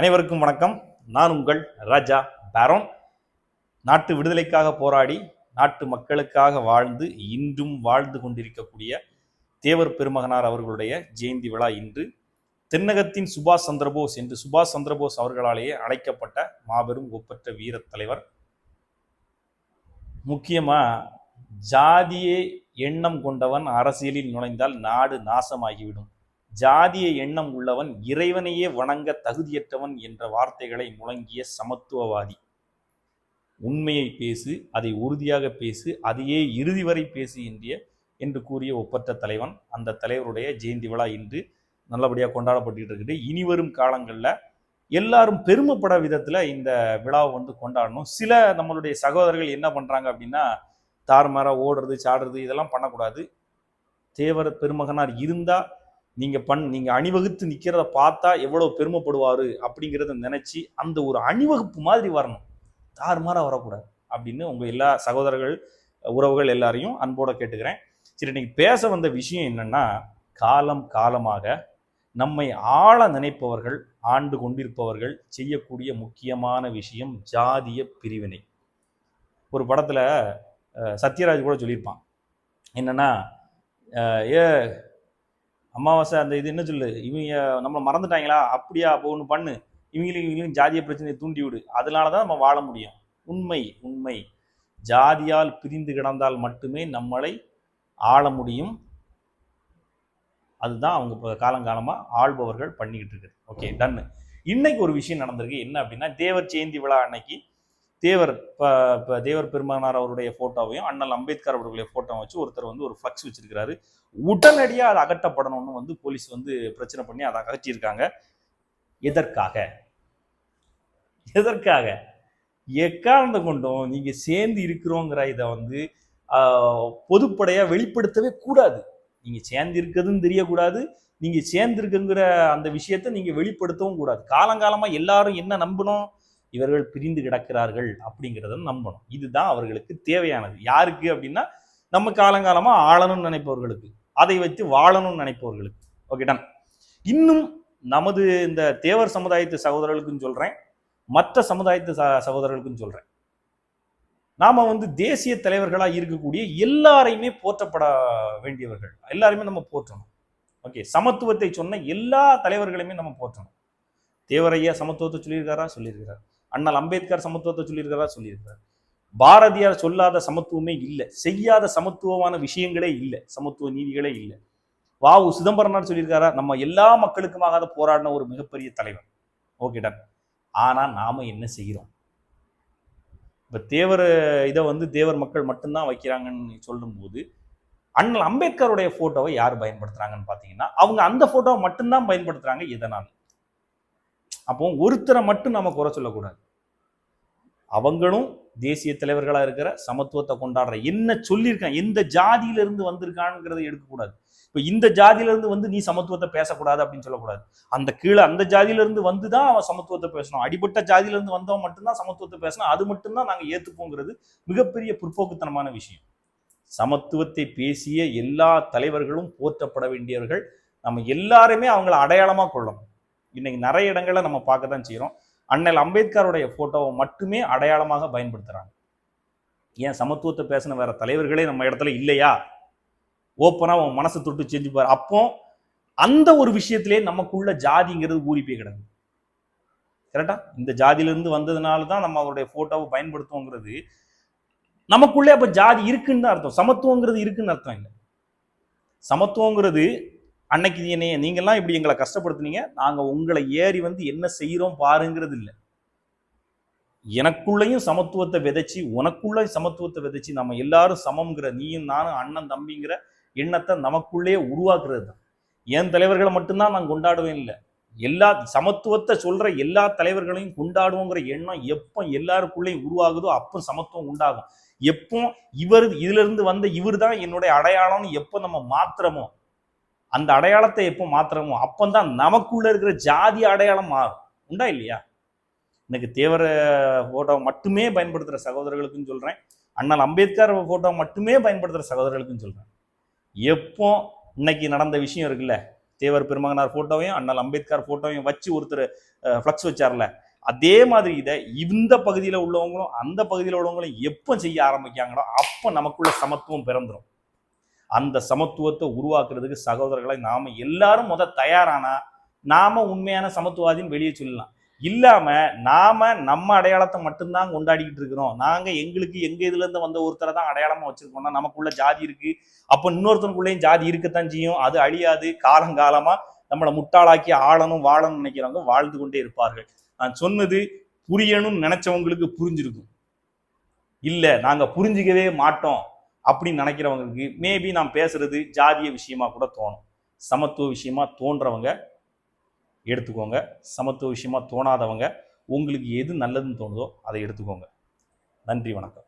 அனைவருக்கும் வணக்கம். நான் உங்கள் ராஜா பேரோன். நாட்டு விடுதலைக்காக போராடி நாட்டு மக்களுக்காக வாழ்ந்து இன்றும் வாழ்ந்து கொண்டிருக்கக்கூடிய தேவர் பெருமகனார் அவர்களுடைய ஜெயந்தி விழா இன்று தென்னகத்தின் சுபாஷ் சந்திரபோஸ் என்று சுபாஷ் சந்திரபோஸ் அவர்களாலேயே அழைக்கப்பட்ட மாபெரும் ஒப்பற்ற வீரத் தலைவர். முக்கியமாக ஜாதியே எண்ணம் கொண்டவன் அரசியலில் நுழைந்தால் நாடு நாசமாகிவிடும். ஜாதிய எண்ணம் உள்ளவன் இறைவனையே வணங்க தகுதியற்றவன் என்ற வார்த்தைகளை முழங்கிய சமத்துவவாதி. உண்மையை பேசு அதை உறுதியாக பேசு அதையே இறுதி வரை பேசு என்றிய என்று கூறிய ஒப்பற்ற தலைவன் அந்த தலைவருடைய ஜெயந்தி விழா இன்று நல்லபடியாக கொண்டாடப்பட்டு இருக்குது. இனி வரும் காலங்களில் எல்லாரும் பெருமைப்பட விதத்தில் இந்த விழாவை வந்து கொண்டாடணும். சில நம்மளுடைய சகோதரர்கள் என்ன பண்ணுறாங்க அப்படின்னா தார்மாராக ஓடுறது சாடுறது இதெல்லாம் பண்ணக்கூடாது. தேவர் பெருமகனார் இருந்தால் நீங்கள் பண் நீங்கள் அணிவகுத்து நிற்கிறத பார்த்தா எவ்வளோ பெருமைப்படுவார் அப்படிங்கிறத நினச்சி அந்த ஒரு அணிவகுப்பு மாதிரி வரணும். தாறுமாறாக வரக்கூடாது அப்படின்னு உங்கள் எல்லா சகோதரர்கள் உறவுகள் எல்லாரையும் அன்போட கேட்டுக்கிறேன். சரி நீங்கள் பேச வந்த விஷயம் என்னென்னா காலம் காலமாக நம்மை ஆள நினைப்பவர்கள் ஆண்டு கொண்டிருப்பவர்கள் செய்யக்கூடிய முக்கியமான விஷயம் ஜாதிய பிரிவினை. ஒரு படத்தில் சத்யராஜ் கூட சொல்லியிருப்பான். என்னன்னா ஏ அமாவாசை அந்த இது என்ன சொல்லு? இவங்க நம்மளை மறந்துட்டாங்களா? அப்படியா? அப்போ ஒன்று பண்ணு. இவங்களுக்கு இவங்களையும் ஜாதிய பிரச்சனையை தூண்டி விடு. அதனால தான் நம்ம வாழ முடியும். உண்மை உண்மை. ஜாதியால் பிரிந்து கிடந்தால் மட்டுமே நம்மளை ஆள முடியும். அதுதான் அவங்க இப்போ காலங்காலமாக ஆள்பவர்கள் பண்ணிக்கிட்டு இருக்குது. ஓகே டன்னு இன்னைக்கு ஒரு விஷயம் நடந்திருக்கு. என்ன அப்படின்னா தேவர் ஜெயந்தி விழா அன்னைக்கு தேவர் இப்போ இப்போ தேவர் பெருமானார் அவருடைய ஃபோட்டோவையும் அண்ணல் அம்பேத்கர் அவர்களுடைய ஃபோட்டோவை வச்சு ஒருத்தர் வந்து ஒரு ஃப்ளக்ஸ் வச்சிருக்கிறாரு. உடனடியாக அது அகற்றப்படணும்னு வந்து போலீஸ் வந்து பிரச்சனை பண்ணி அதை அகற்றியிருக்காங்க. எதற்காக? எதற்காக? எக்காரணத்தை கொண்டும் நீங்கள் சேர்ந்து இருக்கிறோங்கிற இதை வந்து பொதுப்படையாக வெளிப்படுத்தவே கூடாது. நீங்கள் சேர்ந்து இருக்கிறதுன்னு தெரியக்கூடாது. நீங்கள் சேர்ந்து இருக்குங்கிற அந்த விஷயத்தை நீங்கள் வெளிப்படுத்தவும் கூடாது. காலங்காலமாக எல்லாரும் என்ன நம்பணும்? இவர்கள் பிரிந்து கிடக்கிறார்கள் அப்படிங்கிறத நம்பணும். இதுதான் அவர்களுக்கு தேவையானது. யாருக்கு அப்படின்னா நம்ம காலங்காலமா ஆளணும்னு நினைப்பவர்களுக்கு. அதை வைத்து வாழணும்னு நினைப்பவர்களுக்கு. ஓகே டன் இன்னும் நமது இந்த தேவர் சமுதாயத்து சகோதரர்களுக்கும் சொல்றேன். மற்ற சமுதாயத்து ச- சகோதரர்களுக்கும் சொல்றேன். நாம வந்து தேசிய தலைவர்களா இருக்கக்கூடிய எல்லாரையுமே போற்றப்பட வேண்டியவர்கள். எல்லாருமே நம்ம போற்றணும். ஓகே சமத்துவத்தை சொன்ன எல்லா தலைவர்களையுமே நம்ம போற்றணும். தேவரையா சமத்துவத்தை சொல்லியிருக்காரா? சொல்லியிருக்கிறார். அண்ணல் அம்பேத்கர் சமத்துவத்தை சொல்லியிருக்காரா சொல்லியிருக்கிறார். பாரதியார் சொல்லாத சமத்துவமே இல்லை. செய்யாத சமத்துவமான விஷயங்களே இல்லை. சமத்துவ நீதிகளே இல்லை. வாவு சிதம்பரனார் சொல்லியிருக்காரா நம்ம எல்லா மக்களுக்குமாக போராடின ஒரு மிகப்பெரிய தலைவர். Okay done. ஆனால் நாம என்ன செய்கிறோம்? இப்போ தேவர் இதை வந்து தேவர் மக்கள் மட்டும்தான் வைக்கிறாங்கன்னு சொல்லும்போது அண்ணல் அம்பேத்கருடைய ஃபோட்டோவை யார் பயன்படுத்துகிறாங்கன்னு பார்த்தீங்கன்னா அவங்க அந்த ஃபோட்டோவை மட்டும்தான் பயன்படுத்துகிறாங்க எதனால்? அப்போ ஒருத்தரை மட்டும் நம்ம குறை சொல்லக்கூடாது. அவங்களும் தேசிய தலைவர்களாக இருக்கிற சமத்துவத்தை கொண்டாடுற என்ன சொல்லியிருக்கான் எந்த ஜாதியிலிருந்து வந்திருக்கானுங்கிறத எடுக்கக்கூடாது. இப்போ இந்த ஜாதியிலிருந்து வந்து நீ சமத்துவத்தை பேசக்கூடாது அப்படின்னு சொல்லக்கூடாது. அந்த கீழே அந்த ஜாதியிலேருந்து வந்து தான் அவன் சமத்துவத்தை பேசணும். அடிபட்ட ஜாதியிலேருந்து வந்தவன் மட்டும்தான் சமத்துவத்தை பேசணும். அது மட்டும்தான் நாங்கள் ஏற்றுப்போங்கிறது மிகப்பெரிய பிற்போக்குத்தனமான விஷயம். சமத்துவத்தை பேசிய எல்லா தலைவர்களும் போற்றப்பட வேண்டியவர்கள் நம்ம எல்லாருமே அவங்கள அடையாளமாக கொள்ளணும். இன்னைக்கு நிறைய இடங்களை நம்ம பார்க்க தான் செய்கிறோம் அண்ணல் அம்பேத்கருடைய ஃபோட்டோவை மட்டுமே அடையாளமாக பயன்படுத்துகிறாங்க ஏன் சமத்துவத்தை பேசின வேற தலைவர்களே நம்ம இடத்துல இல்லையா? ஓப்பனாக உன் மனசை தொட்டு செஞ்சுப்பார் அப்போ அந்த ஒரு விஷயத்திலே நமக்குள்ள ஜாதிங்கிறது ஊறி போய் கிடக்கு கரெக்டா இந்த ஜாதியிலிருந்து வந்ததுனால தான் நம்ம அவருடைய ஃபோட்டோவை பயன்படுத்துவோங்கிறது. நமக்குள்ளே அப்போ ஜாதி இருக்குன்னு தான் அர்த்தம். சமத்துவங்கிறது இருக்குன்னு அர்த்தம் இல்லை. சமத்துவங்கிறது அன்னைக்கு என்னைய நீங்கள்லாம் இப்படி எங்களை கஷ்டப்படுத்துனீங்க. நாங்கள் உங்களை ஏறி வந்து என்ன செய்கிறோம் பாருங்கிறது இல்லை. எனக்குள்ளேயும் சமத்துவத்தை விதைச்சி உனக்குள்ள சமத்துவத்தை விதைச்சி நம்ம எல்லாரும் சமம்ங்கிற நீயும் நானும் அண்ணன் தம்பிங்கிற எண்ணத்தை நமக்குள்ளே உருவாக்குறது தான். என் தலைவர்களை மட்டும்தான் நான் கொண்டாடுவேன் இல்லை. எல்லா சமத்துவத்தை சொல்ற எல்லா தலைவர்களையும் கொண்டாடுவோங்கிற எண்ணம் எப்போ எல்லாருக்குள்ளேயும் உருவாகுதோ அப்போ சமத்துவம் உண்டாகும். எப்போ இவர் இதுல இருந்து வந்த இவர் தான் என்னுடைய அடையாளம்னு எப்போ நம்ம மாத்திரமோ அந்த அடையாளத்தை எப்போ மாத்திரமோ அப்பந்தான் நமக்குள்ள இருக்கிற ஜாதி அடையாளம் மாறும். உண்டா இல்லையா? இன்னைக்கு தேவர போட்டோ மட்டுமே பயன்படுத்துகிற சகோதரர்களுக்கும் சொல்கிறேன் அண்ணல் அம்பேத்கர் போட்டோ மட்டுமே பயன்படுத்துகிற சகோதரர்களுக்கும் சொல்கிறேன் எப்போ இன்னைக்கு நடந்த விஷயம் இருக்குல்ல தேவர் பெருமகனார் போட்டோவையும் அண்ணல் அம்பேத்கர் போட்டோவையும் வச்சு ஒருத்தர் ஃப்ளக்ஸ் வச்சார்ல அதே மாதிரி இதை இந்த பகுதியில் உள்ளவங்களும் அந்த பகுதியில் உள்ளவங்களும் எப்போ செய்ய ஆரம்பிக்காங்களோ அப்போ நமக்குள்ள சமத்துவம் பிறந்துரும். அந்த சமத்துவத்தை உருவாக்குறதுக்கு சகோதரர்களை நாம் எல்லாரும் முத தயாரானா? நாம் உண்மையான சமத்துவாதின்னு வெளியே சொல்லலாம். இல்லாமல் நாம் நம்ம அடையாளத்தை மட்டும்தான் கொண்டாடிக்கிட்டு இருக்கிறோம். நாங்கள் எங்களுக்கு எங்கள் இதுலேருந்து வந்த ஒருத்தரை தான் அடையாளமாக வச்சுருக்கோம்னா நமக்குள்ள ஜாதி இருக்குது அப்போ இன்னொருத்தனுக்குள்ளேயும் ஜாதி இருக்கத்தான் செய்யும். அது அழியாது. காலங்காலமாக நம்மளை முட்டாளாக்கி ஆளணும் வாழணும்னு நினைக்கிறவங்க வாழ்ந்து கொண்டே இருப்பார்கள். நான் சொன்னது புரியணும்னு நினச்சவங்களுக்கு புரிஞ்சிருக்கும். இல்லை நாங்கள் புரிஞ்சுக்கவே மாட்டோம். அப்படின்னு நினைக்கிறவங்களுக்கு மேபி நான் பேசுறது ஜாதிய விஷயமா கூட தோணும். சமத்துவ விஷயமா தோன்றவங்க எடுத்துக்கோங்க. சமத்துவ விஷயமா தோணாதவங்க உங்களுக்கு எது நல்லதுன்னு தோணுதோ அதை எடுத்துக்கோங்க. நன்றி வணக்கம்.